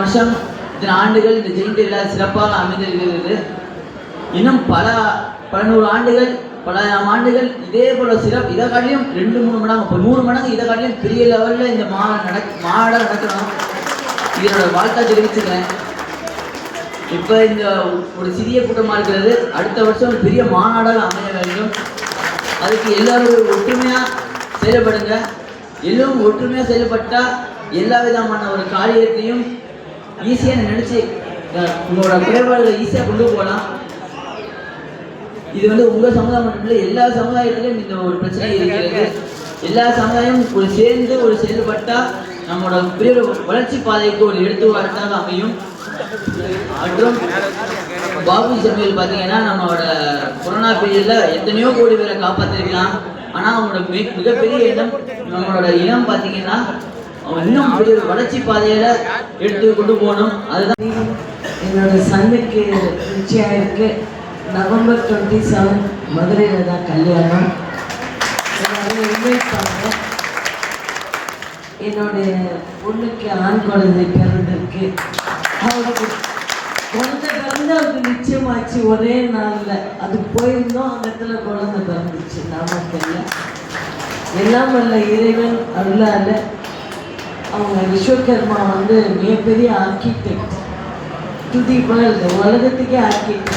வருஷம் இத்தனை ஆண்டுகள் இந்த ஜெயின் விழா சிறப்பாக அமைந்திருக்கிறது. இன்னும் பல பல நூறு ஆண்டுகள் பல ஆண்டுகள் இதே போல சிறப்பு இதை காட்டிலும் ரெண்டு மூணு மடங்கு இப்போ நூறு மடங்கு இதை காட்டிலும் பெரிய லெவலில் இந்த மா நட மாட நடக்கணும். இதனோட வாழ்க்கை தெரிவிச்சுக்கிறேன். இப்போ இந்த ஒரு சிறிய கூட்டமாக இருக்கிறது. அடுத்த வருஷம் ஒரு பெரிய மாநாடாக அமைய வேண்டும். அதுக்கு எல்லாரும் ஒற்றுமையாக செயல்படுங்க. எல்லோரும் ஒற்றுமையாக செயல்பட்டால் எல்லா விதமான ஒரு காரியத்தையும் ஈஸியாக நினச்சி உங்களோட குறைபாடுகளை ஈஸியாக கொண்டு போகலாம் இது வந்து உங்கள் சமுதாயம் மட்டும் இல்லை எல்லா சமுதாயத்திலும் இந்த ஒரு பிரச்சனை இருக்கிறது. எல்லா சமுதாயமும் ஒரு சேர்ந்து ஒரு செயல்பட்டால் நம்மளோட பெரிய வளர்ச்சி பாதைக்கு ஒரு எடுத்துக்காட்டாக அமையும். மற்றும் பாபு சமையல் பார்த்தீங்கன்னா நம்மளோட கொரோனா பீரியடில் எத்தனையோ கோடி பேரை காப்பாற்றிருக்கலாம் ஆனால் அவங்களோட மிக மிகப்பெரிய இனம் நம்மளோட இனம் பார்த்தீங்கன்னா அவன் இன்னும் பெரிய ஒரு வளர்ச்சி பாதையில எடுத்து கொண்டு போகணும். அதுதான் என்னோட சன்னுக்கு நிச்சயம் இருக்கு. நவம்பர் டுவெண்ட்டி செவன் மதுரையில் தான் கல்யாணம். இன்வைட் பண்ணுறேன் என்னுடைய பொண்ணுக்கு ஆண் குழந்தை பிறந்திருக்கு. அவருக்கு குழந்தை பிறந்து அவருக்கு நிச்சயமாச்சு. ஒரே நாளில் அது போயிருந்தோம். அந்த இடத்துல குழந்தை பிறந்துச்சு. நாமக்கல்ல. எல்லாம் வல்ல இறைவன் அருளால அவங்க விஸ்வகர்மா வந்து மிகப்பெரிய ஆர்கிடெக்ட் டு தி வேர்ல்டு உலகத்துக்கே ஆர்கிடெக்ட்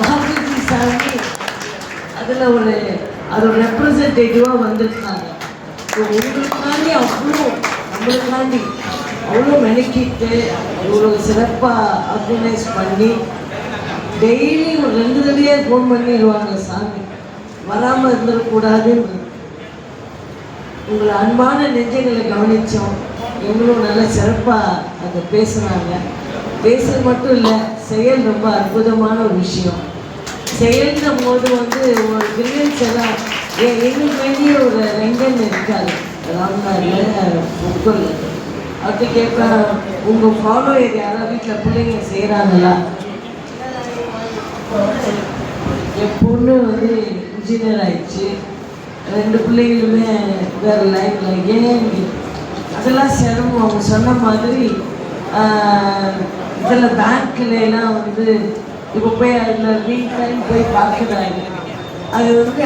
பாபுஜி சாமி அதில் ஒரு அதோட ரெப்ரசன்டேட்டிவாக வந்திருக்காங்க. ஸோ உங்களுக்காண்டி அவ்வளோ நம்மளுக்காண்டி அவ்வளோ மெனக்கிட்டு இவ்வளோ சிறப்பாக ஆர்கனைஸ் பண்ணி டெய்லி ஒரு ரெண்டு தடவையாக ஃபோன் பண்ணிடுவாங்க சாமி. வராமல் இருந்துடக்கூடாதுன்னு. உங்களை அன்பான நெஞ்சங்களை கவனித்தோம் இவங்களும் நல்லா சிறப்பாக அதை பேசுகிறாங்க பேசுறது மட்டும் இல்லை செயல் ரொம்ப அற்புதமான ஒரு விஷயம். செயல்ன்ற போது வந்து ஒரு பிரில்லியன்ஸ் எல்லாம் எ- எங்களுக்கு வேண்டிய ஒரு ரெங்கன் இருக்காரு. ராம்நாடில் புக்கல். அப்படி கேட்பேன் உங்கள் ஃபாலோயர் யாராவது வீட்டில் பிள்ளைங்க செய்கிறாங்களா என் பொண்ணு வந்து இன்ஜினியர் ஆயிடுச்சு. ரெண்டு பிள்ளைகளுமே வேறு லைஃப்பில் ஏன் அதெல்லாம் சிரமம் அவங்க சொன்ன மாதிரி இதில் பேங்க்லாம் வந்து இப்போ போய் அதில் வீட்டில் போய் பார்க்குறாங்க. அது வந்து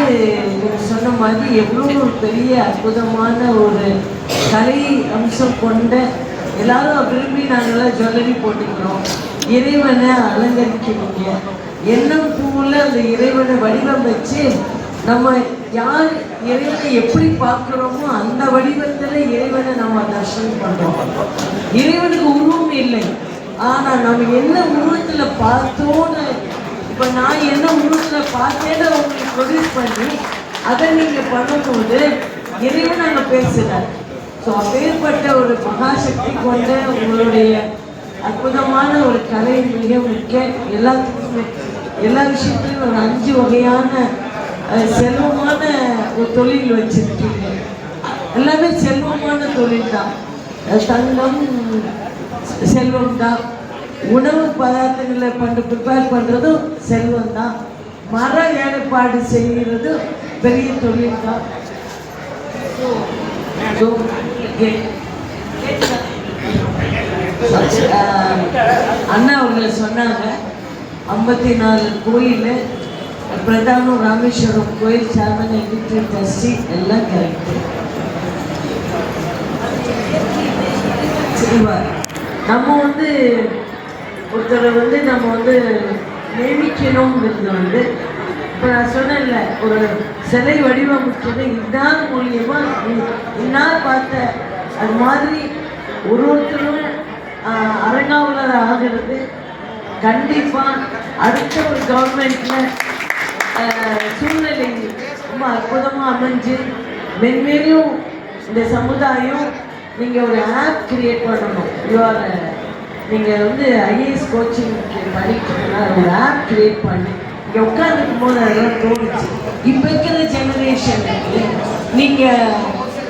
இவங்க சொன்ன மாதிரி எவ்வளோ ஒரு பெரிய அற்புதமான ஒரு கலை அம்சம் கொண்ட எல்லாரும் விரும்பி நாங்களாம் ஜுவல்லரி போட்டுக்கிறோம். இறைவனை அலங்கரிக்கிறீங்க. என்ன பூவில் அந்த இறைவனை வடிவமைச்சு நம்ம யார் இறைவனை எப்படி பார்க்குறோமோ அந்த வடிவத்தில் இறைவனை நம்ம தர்ஷனம் பண்ணுறோம் இறைவனுக்கு உருவம் இல்லை. ஆனால் நம்ம என்ன உருவத்தில் பார்த்தோன்னு இப்போ நான் என்ன உருவத்தில் பார்த்தேன்னு உங்களுக்கு ப்ரொடியூஸ் பண்ணி அதை நீங்கள் பண்ணும்போது இறைவன் அங்கே பேசுகிறார் ஸோ அப்பேற்பட்ட ஒரு மகாசக்தி கொண்ட உங்களுடைய அற்புதமான ஒரு கலை மிக முக்கிய எல்லாத்துக்குமே எல்லா விஷயத்துலையும் ஒரு அஞ்சு வகையான செல்வமான ஒரு தொழில் வச்சிருக்கீங்க. எல்லாமே செல்வமான தொழில் தான் தங்கம் செல்வம் தான் உணவு பதார்த்தங்களை பண்ண ப்ரிப்பேர் பண்ணுறதும் செல்வம் தான் மர ஏற்பாடு செய்கிறது பெரிய தொழில் தான் அண்ணா அவர்களை சொன்னாங்க. ஐம்பத்தி நாலு கோயில் பிரதானம் ராமேஸ்வரம் கோயில் சேர்மன் எடிட்டர் ட்ரஸ்டி எல்லாம் கரெக்டு சரிவா. நம்ம வந்து ஒருத்தரை வந்து நம்ம வந்து நியமிக்கணுங்கிறது வந்து இப்போ நான் சொன்னேன்ல ஒரு சிலை வடிவமைச்சது இதான் மூலியமா இ- இன்னார் பார்த்த அது மாதிரி ஒரு ஒருத்தரும் அரங்காவலர் ஆகிறது கண்டிப்பாக அடுத்த ஒரு கவர்மெண்ட்டில் ரொம்ப அற்புதமாக அமைஞ்சு மென்மேலும் இந்த சமுதாயம் நீங்கள் ஒரு ஆப் கிரியேட் பண்ணணும். யூஆர் uh, நீங்கள் வந்து ஐஏஎஸ் கோச்சிங் படிக்கிறதுனா ஒரு ஆப் கிரியேட் பண்ணி இங்கே உட்காந்துருக்கும் போது அதெல்லாம் தோணுச்சு. இப்போ இருக்கிற ஜெனரேஷனுக்கு நீங்கள்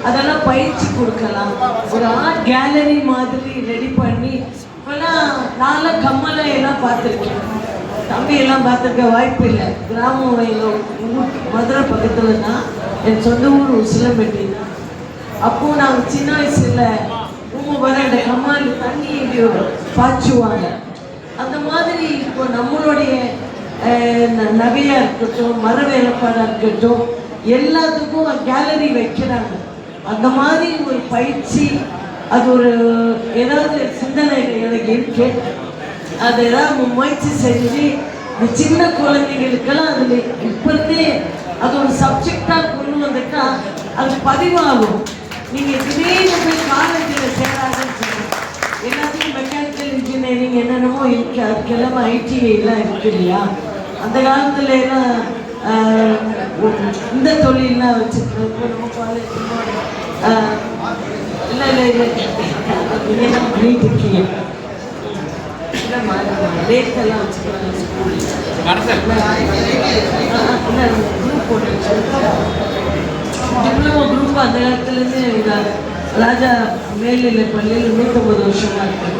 அதெல்லாம் பயிற்சி கொடுக்கலாம். ஒரு ஆர்ட் கேலரி மாதிரி ரெடி பண்ணி இப்போல்லாம் நான்லாம் கம்மலை எல்லாம் பார்த்துருக்கேன். தம்பியெல்லாம் பார்த்துருக்க வாய்ப்பு இல்லை. கிராமம் மதுரை பக்கத்தில் தான். என் சொந்த ஊர் உசிலம்பட்டி தான். அப்போது நாங்கள் சின்ன வயசில் உங்கள் வர இந்த கம்மால் தண்ணி இப்படி பாய்ச்சுவாங்க அந்த மாதிரி இப்போ நம்மளுடைய நகையாக ந- இருக்கட்டும் மர வேலைப்பாடாக இருக்கட்டும் எல்லாத்துக்கும் கேலரி வைக்கிறாங்க. அந்த மாதிரி ஒரு பயிற்சி அது ஒரு ஏதாவது சிந்தனை எனக்கு இருக்குது அதெல்லாம் முயற்சி செஞ்சு இந்த சின்ன குழந்தைங்களுக்கெல்லாம் அதில் இப்போதே அது ஒரு சப்ஜெக்டாக கொண்டு வந்துட்டா அது பதிவாகும். நீங்கள் திடீர்னு போய் காலேஜில் சேராதுன்னு சொல்லுங்க எல்லாத்தையும் மெக்கானிக்கல் இன்ஜினியரிங் என்னென்னமோ இருக்கு. அதுக்கெல்லாம் ஐடிஐலாம் இருக்கு இல்லையா? அந்த காலத்துல எல்லாம் இந்த தொழிலெலாம் வச்சுருக்கோம். நம்ம காலேஜ் இல்லை இல்லை இல்லை. நீங்கள் என்ன பண்ணிட்டு இருக்கீங்க. இல்லைம்மா டேட்டெல்லாம் வச்சுக்கிறாங்க ஸ்கூலில் குரூப் போட்டு குரூப் அந்த காலத்துலேருந்து இதாக ராஜா மேல்நிலை பள்ளியில் நூற்றம்பது வருஷமாக இருக்கு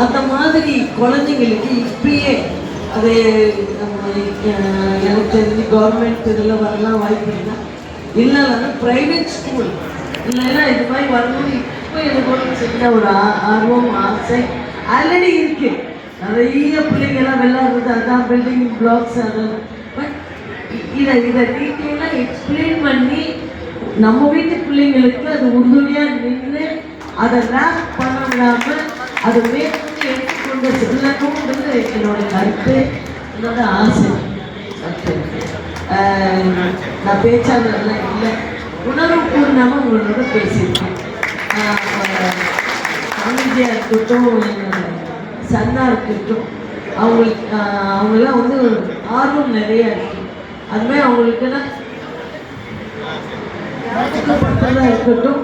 அந்த மாதிரி குழந்தைங்களுக்கு இப்பயே அது நம்ம எனக்கு தெரிஞ்சு கவர்மெண்ட் இதில் வரலாம் வாய்ப்பு இல்லை இல்லைனாலும் ப்ரைவேட் ஸ்கூல் இல்லைன்னா இது மாதிரி வரணும்னு இப்போ எனக்கு ஒரு சின்ன ஒரு ஆ- ஆர்வம் ஆசை ஆல்ரெடி இருக்குது நிறைய பிள்ளைங்கெல்லாம் விளையாடுறது அதான் பில்டிங் பிளாக்ஸ் அதான் பட் இதை இதை டீட்டெயிலாக எக்ஸ்பிளைன் பண்ணி நம்ம வீட்டு பிள்ளைங்களுக்கு அது உறுதுணையாக நின்று அதை ரேப் பண்ண விடாமல் அதை மேற்கொண்டு எடுத்துக்கொண்டு செல்லணுன்றது என்னோட கருத்து என்னோட ஆசை. நான் பேச்சாளர்லாம் இல்லை. உணர்வு பூர்ணமாக உங்களோட பேசியிருக்கேன். அமைதியாக இருக்கட்டும் என்னோட சந்தா இருக்கட்டும். அவங்களுக்கு அவங்கெல்லாம் வந்து ஆர்வம் நிறைய இருக்கு. அதுமாதிரி அவங்களுக்கெல்லாம் இருக்கட்டும்.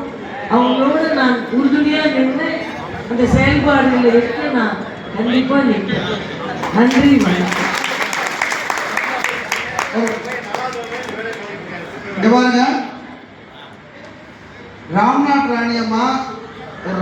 அவங்களோட நான் உறுதுணையாக நின்று அந்த செயல்பாடுகளை இருக்க நான் கண்டிப்பாக நிற்பேன். நன்றி வணக்கம். பாருங்க. ராம்நாத் ராணி அம்மா ஒரு